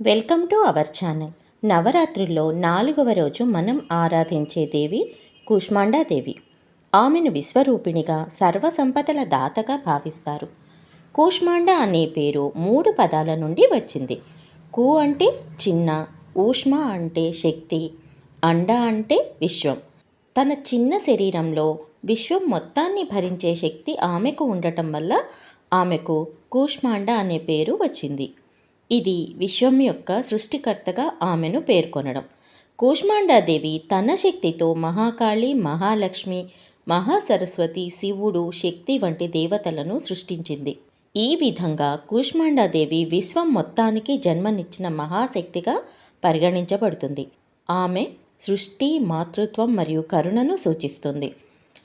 Welcome to our channel. నవరాత్రుల్లో నాలుగవ రోజు మనం ఆరాధించే దేవి కూష్మాండాదేవి ఆమెను విశ్వరూపిణిగా సర్వసంపదల దాతగా భావిస్తారు. కూష్మాండ అనే పేరు మూడు పదాల నుండి వచ్చింది. కు అంటే చిన్న ఊష్మ అంటే శక్తి అండ అంటే విశ్వం. తన చిన్న శరీరంలో విశ్వం మొత్తాన్ని భరించే శక్తి ఆమెకు ఉండటం వల్ల ఆమెకు కూష్మాండ అనే పేరు వచ్చింది. ఇది విశ్వం యొక్క సృష్టికర్తగా ఆమెను పేర్కొనడం. కూష్మాండాదేవి తన శక్తితో మహాకాళి మహాలక్ష్మి మహాసరస్వతి శివుడు శక్తి వంటి దేవతలను సృష్టించింది. ఈ విధంగా కూష్మాండాదేవి విశ్వం మొత్తానికి జన్మనిచ్చిన మహాశక్తిగా పరిగణించబడుతుంది. ఆమె సృష్టి మాతృత్వం మరియు కరుణను సూచిస్తుంది.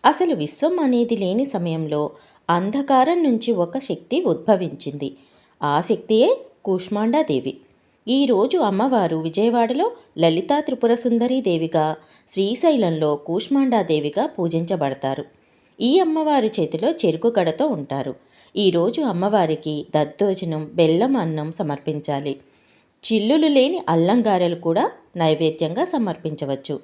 అసలు విశ్వం అనేది లేని సమయంలో అంధకారం నుంచి ఒక శక్తి ఉద్భవించింది. ఆ శక్తియే కూష్మాండాదేవి. ఈరోజు అమ్మవారు విజయవాడలో లలితా త్రిపుర దేవిగా శ్రీశైలంలో కూష్మాండాదేవిగా పూజించబడతారు. ఈ అమ్మవారి చేతిలో చెరుకు గడతో ఉంటారు. ఈరోజు అమ్మవారికి దద్దోజనం బెల్లం అన్నం సమర్పించాలి. చిల్లులు లేని అల్లంగారెలు కూడా నైవేద్యంగా సమర్పించవచ్చు.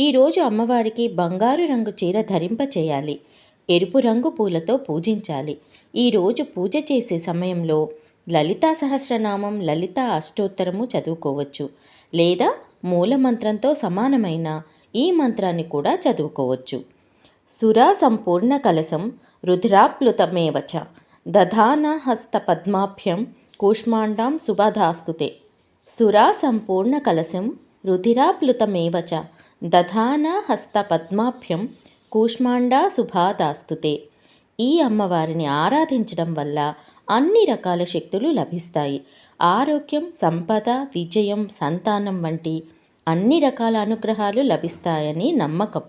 ఈరోజు అమ్మవారికి బంగారు రంగు చీర ధరింప చేయాలి. ఎరుపు రంగు పూలతో పూజించాలి. ఈరోజు పూజ చేసే సమయంలో లలితా సహస్రనామం లలితా అష్టోత్తరము చదువుకోవచ్చు. లేదా మూలమంత్రంతో సమానమైన ఈ మంత్రాన్ని కూడా చదువుకోవచ్చు. సురా సంపూర్ణ కలశం రుధిరాప్లుతమేవచ దధాన హస్త పద్మాభ్యం కూష్మాండాం సుభధాస్తుతే సురా సంపూర్ణ కలశం రుధిరాప్లుతమేవచ దధాన హస్త పద్మాభ్యం కూష్మాండా శుభాదాస్తుతే ఈ అమ్మవారిని ఆరాధించడం వల్ల అన్ని రకాల శక్తులు లభిస్తాయి. ఆరోగ్యం సంపద విజయం సంతానం వంటి అన్ని రకాల అనుగ్రహాలు లభిస్తాయని నమ్మకం.